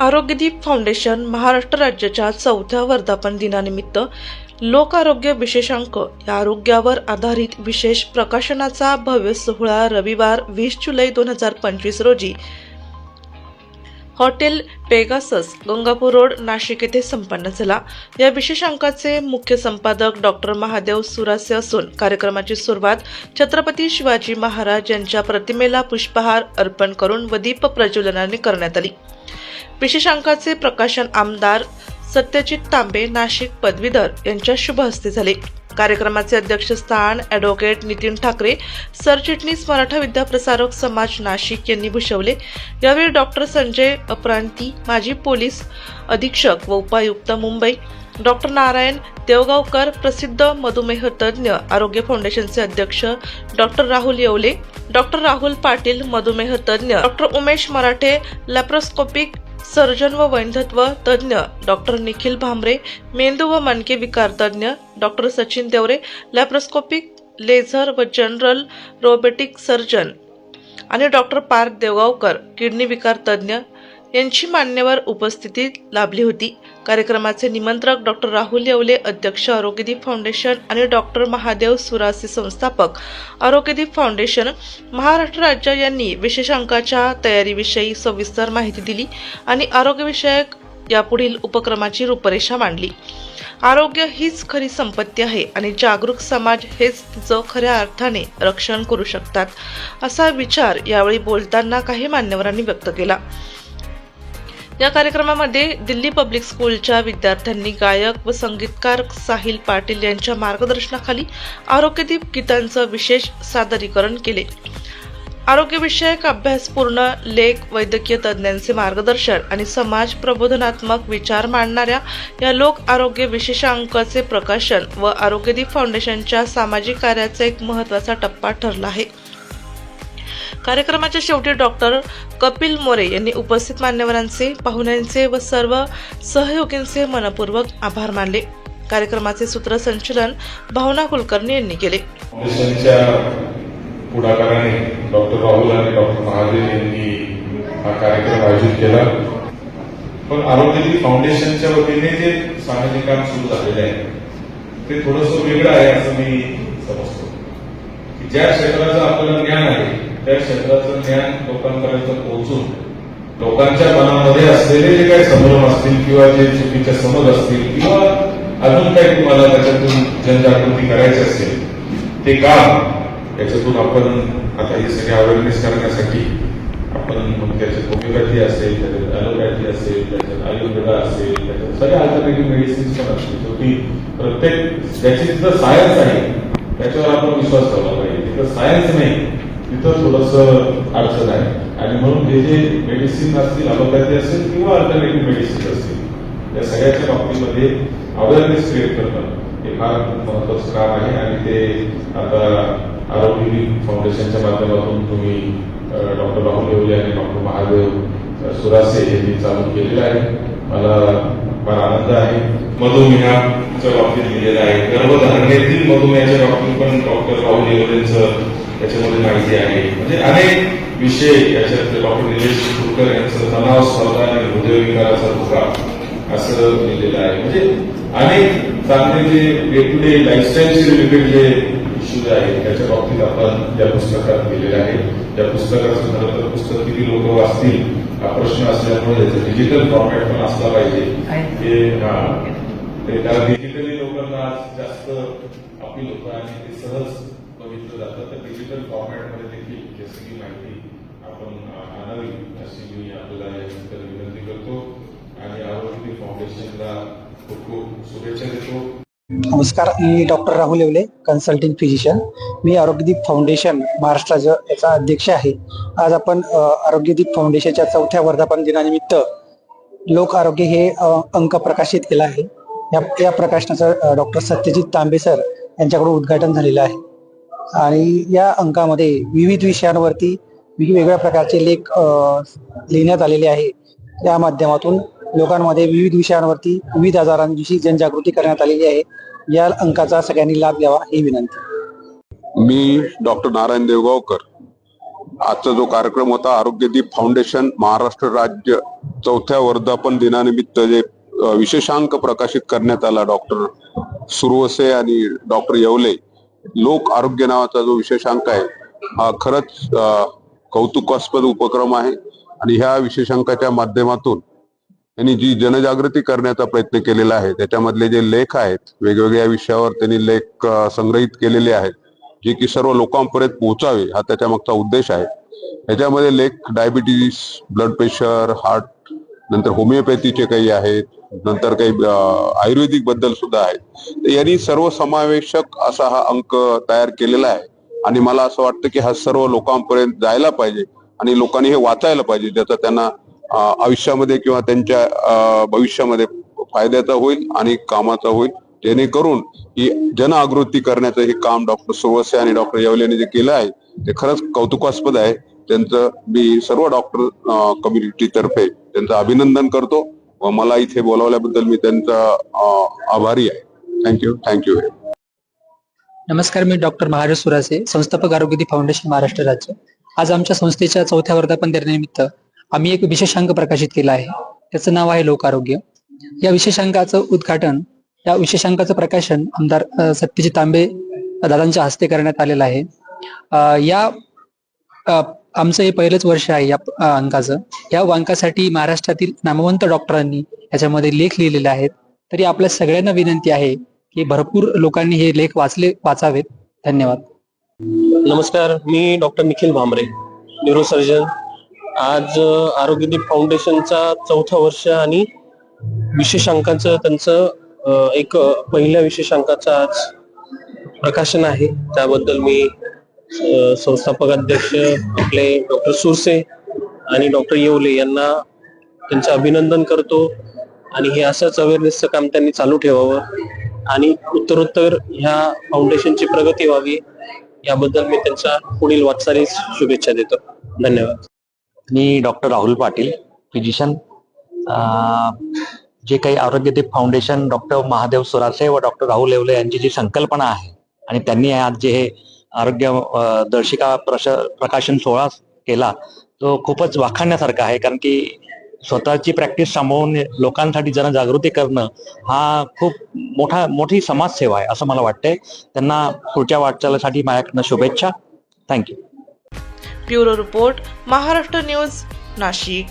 आरोग्यदीप foundation Maharashtra राज्याच्या चौथ्या वर्धापन दिनानिमित्त लोक आरोग्य विशेषांक या आरोग्यावर आधारित विशेष प्रकाशनाचा भव्य सोहळा रविवार वीस जुलै दोन हजार पंचवीस रोजी. Hotel Pegasus Gangapur road Nashik येथे संपन्न झाला. या विशेषांकाचे मुख्य संपादक डॉक्टर महादेव सुरासे असून कार्यक्रमाची सुरुवात छत्रपती शिवाजी महाराज यांच्या प्रतिमेला पुष्पहार अर्पण करून व दीप प्रज्वलनाने करण्यात आली. विशेषांकाचे प्रकाशन आमदार सत्यजित तांबे नाशिक पदवीधर यांच्या शुभ हस्ते झाले. कार्यक्रमाचे अध्यक्षस्थान ॲडव्होकेट नितीन ठाकरे सरचिटणीस मराठा विद्याप्रसारक समाज नाशिक यांनी भूषवले. यावेळी डॉक्टर संजय अप्रांती माजी पोलीस अधीक्षक व उपायुक्त मुंबई डॉक्टर नारायण देवगावकर प्रसिद्ध मधुमेह तज्ज्ञ आरोग्य फाउंडेशनचे अध्यक्ष डॉक्टर राहुल येवले डॉक्टर राहुल पाटील मधुमेह तज्ज्ञ doctor Umesh Marathe laparoscopic surgeon व वैनधत्व तज्ज्ञ डॉक्टर निखिल भांबरे मेंदू व मानके विकार तज्ज्ञ doctor Sachin Deore laparoscopic laser व जनरल रोबोटिक सर्जन आणि डॉक्टर पार्थ देवगावकर किडनी विकार तज्ज्ञ यांची मान्यवर उपस्थिती लाभली होती. कार्यक्रमाचे निमंत्रक डॉक्टर राहुल येवले अध्यक्ष आरोग्यदीप फाउंडेशन आणि डॉक्टर महादेव सुरासे संस्थापक. आरोग्यदीप फाउंडेशन महाराष्ट्र राज्य यांनी विशेषांकाच्या तयारीविषयी सविस्तर माहिती दिली आणि आरोग्यविषयक यापुढील उपक्रमाची रूपरेषा मांडली. आरोग्य हीच खरी संपत्ती आहे आणि जागरूक समाज हेच तिचं खऱ्या अर्थाने रक्षण करू शकतात असा विचार यावेळी बोलताना काही मान्यवरांनी व्यक्त केला. या कार्यक्रमामध्ये दिल्ली पब्लिक स्कूलच्या विद्यार्थ्यांनी गायक व संगीतकार साहिल पाटील यांच्या मार्गदर्शनाखाली आरोग्यदीप गीतांचं विशेष सादरीकरण केले. आरोग्यविषयक अभ्यासपूर्ण लेख वैद्यकीय तज्ज्ञांचे मार्गदर्शन आणि समाज प्रबोधनात्मक विचार मांडणाऱ्या या लोक आरोग्य विशेषांकाचे प्रकाशन व आरोग्यदीप फाउंडेशनच्या सामाजिक कार्याचा एक महत्त्वाचा टप्पा ठरला आहे. कार्यक्रमाच्या शेवटी डॉक्टर कपिल मोरे यांनी उपस्थित मान्यवरांचे पाहुण्यांचे व सर्व सहयोगींचे मनपूर्वक आभार मानले. कार्यक्रमाचे सूत्रसंचलन भावना कुलकर्णी यांनी केले. पुढाकाराने डॉक्टर राहुल आणि डॉक्टर महादेव यांनी हा कार्यक्रम आयोजित केला. पण आरोग्यदीप फाउंडेशनच्या वतीने जे सामाजिक काम सुरू झालेलं आहे ते थोडंसं वेगळं आहे असं मी समजतो. ज्या क्षेत्राचं आपल्याला त्या क्षेत्राचं ज्ञान लोकांपर्यंत पोहोचून लोकांच्या मनामध्ये असलेले जे काही संभ्रम असतील किंवा जे चुकीचे समज असतील किंवा अजून काही तुम्हाला त्याच्यातून जनजागृती करायची असेल ते काम याच्यातून आपण आता ही सगळी अवेअरनेस करण्यासाठी आपण मग त्याच्यात होमिओपॅथी असेल त्याच्यात ॲलोपॅथी असेल त्याच्यात आयुर्वेदा असेल त्याच्यात सगळ्या अल्टरनेटिव्ह मेडिसिन्स पण असतील. शेवटी प्रत्येक ज्याची जिथं सायन्स आहे त्याच्यावर आपण विश्वास ठेवला पाहिजे. तिथं सायन्स नाही. तिथं थोडस अडचण आहे. आणि म्हणून हे जे मेडिसिन असतील अलोपॅथी असेल किंवा अल्टरनेटिव्ह मेडिसिन असतील या सगळ्याच्या बाबतीमध्ये अवेअरनेस क्रिएट करणं हे फार महत्वाचं काम आहे. आणि ते आता आरोग्य फाउंडेशनच्या माध्यमातून तुम्ही डॉक्टर राहुल येवले आणि डॉक्टर महादेव सुरासे यांनी चालू केलेलं आहे. मला फार आनंद आहे. मधुमेहाच्या बाबतीत लिहिलेलं आहे. गर्भधारणेतील मधुमेहाच्या बाबतीत पण डॉक्टर राहुल येवलेंचं त्याच्यामध्ये माहिती आहे. म्हणजे अनेक विषय याच्यात डॉक्टर निलेश कुलकर यांचं तणाव स्पर्धा आणि हृदयविकाराचा धोका असं लिहिलेलं आहे. म्हणजे अनेक चांगले जे डे टू डे लाईफस्टाईलशी रिलेटेड जे इश्यूज आहेत त्याच्या बाबतीत आपण या पुस्तकात लिहिलेले आहे. या पुस्तकाचं खरं तर पुस्तक किती लोक वाचतील हा प्रश्न असल्यामुळे त्याचं डिजिटल फॉर्मॅट पण असला पाहिजे. ते हा ते कारण डिजिटली लोकांना आज जास्त अपील होतं आणि ते सहज बघितलं जातं. डिजिटल फॉर्मॅटमध्ये देखील ही सगळी माहिती आपण आणावी अशी मी आपल्याला यानंतर विनंती करतो. आणि आरोग्य फाउंडेशनला खूप खूप शुभेच्छा देतो. नमस्कार मी doctor Rahul Yewale consulting physician मी आरोग्यदीप फाउंडेशन महाराष्ट्राचं याचा अध्यक्ष आहे. आज आपण आरोग्यदीप फाउंडेशनच्या चौथ्या वर्धापन दिनानिमित्त लोक आरोग्य हे अंक प्रकाशित केला आहे. या या प्रकाशनाचं डॉक्टर सत्यजित तांबे सर यांच्याकडून उद्घाटन झालेलं आहे. आणि या अंकामध्ये विविध विषयांवरती वेगवेगळ्या प्रकारचे लेख लिहिण्यात आलेले आहे. त्या माध्यमातून लोकांमध्ये विविध विषयांवरती विविध आजारांविषयी जनजागृती करण्यात आलेली आहे. या अंकाचा सगळ्यांनी लाभ घ्यावा ही विनंती. मी डॉक्टर नारायण देवगावकर. आजचा जो कार्यक्रम होता आरोग्यदीप फाउंडेशन महाराष्ट्र राज्य चौथ्या वर्धापन दिनानिमित्त जे विशेषांक प्रकाशित करण्यात आला डॉक्टर सुरवसे आणि डॉक्टर येवले लोक आरोग्य नावाचा जो विशेषांक आहे हा खरंच कौतुकास्पद उपक्रम आहे. आणि ह्या विशेषांकाच्या माध्यमातून त्यांनी जी जनजागृती करण्याचा प्रयत्न केलेला आहे त्याच्यामधले जे लेख आहेत वेगवेगळ्या विषयावर त्यांनी लेख संग्रहित केलेले आहेत जे की सर्व लोकांपर्यंत पोहोचावे हा त्याच्या मागचा उद्देश आहे. ह्याच्यामध्ये लेख डायबिटीस ब्लड प्रेशर हार्ट नंतर होमिओपॅथीचे काही आहेत नंतर काही आयुर्वेदिकबद्दल सुद्धा आहेत. तर यांनी सर्वसमावेशक असा हा अंक तयार केलेला आहे. आणि मला असं वाटतं की हा सर्व लोकांपर्यंत जायला पाहिजे आणि लोकांनी हे वाचायला पाहिजे ज्याचा त्यांना आयुष्यामध्ये किंवा त्यांच्या भविष्यामध्ये फायद्याचा होईल आणि कामाचा होईल. जेणेकरून ही जनआगृती करण्याचं हे काम डॉक्टर सुरवसे आणि डॉक्टर येवलेने जे केलं आहे ते खरंच कौतुकास्पद आहे. त्यांचं मी सर्व डॉक्टर कम्युनिटी तर्फे त्यांचं अभिनंदन करतो. व मला इथे बोलावल्याबद्दल मी त्यांचा आभारी आहे. थँक्यू थँक्यू नमस्कार मी डॉक्टर महाराज सुरासे संस्थापक आरोग्यदी फाउंडेशन महाराष्ट्र राज्य. आज आमच्या संस्थेच्या चौथ्या वर्धापन दिनानिमित्त आम्ही एक विशेषांक प्रकाशित केला आहे. त्याचं नाव आहे लोक आरोग्य. या विशेषांकाचं उद्घाटन या विशेषांकाचं प्रकाशन आमदार सत्यजित तांबे दादांच्या हस्ते करण्यात आलेलं आहे. या आमचं हे पहिलंच वर्ष आहे या अंकाचं. या अंकासाठी महाराष्ट्रातील नामवंत डॉक्टरांनी याच्यामध्ये लेख लिहिलेले आहेत. तरी आपल्या सगळ्यांना विनंती आहे की भरपूर लोकांनी हे लेख वाचले वाचावेत. धन्यवाद. नमस्कार मी डॉक्टर निखिल भांबरे न्यूरोसर्जन आज आरोग्यदीप फाउंडेशनचा चौथा वर्ष आणि विशेषांकाचं त्यांचं एक पहिल्या विशेषांकाचं आज प्रकाशन आहे. त्याबद्दल मी संस्थापक अध्यक्ष आपले डॉक्टर सुरसे आणि डॉक्टर येवले यांना त्यांचं अभिनंदन करतो. आणि हे असंच अवेअरनेसचं काम त्यांनी चालू ठेवावं. आणि उत्तरोत्तर ह्या फाउंडेशनची प्रगती व्हावी याबद्दल मी त्यांच्या पुढील वाटचालीस शुभेच्छा देतो. धन्यवाद. मी डॉक्टर राहुल पाटील फिजिशियन जे काही आरोग्यदीप फाउंडेशन डॉक्टर महादेव सुरासे व डॉक्टर राहुल येवले यांची जी संकल्पना आहे आणि त्यांनी आज जे हे आरोग्य दर्शिका प्रश प्रकाशन सोहळा केला तो खूपच वाखाणण्यासारखा आहे. कारण की स्वतःची प्रॅक्टिस सांभाळून लोकांसाठी जनजागृती करणं हा खूप मोठा मोठी समाजसेवा आहे असं मला वाटतंय. त्यांना पुढच्या वाटचालीसाठी माझ्याकडनं शुभेच्छा. Thank you bureau report Maharashtra news Nashik.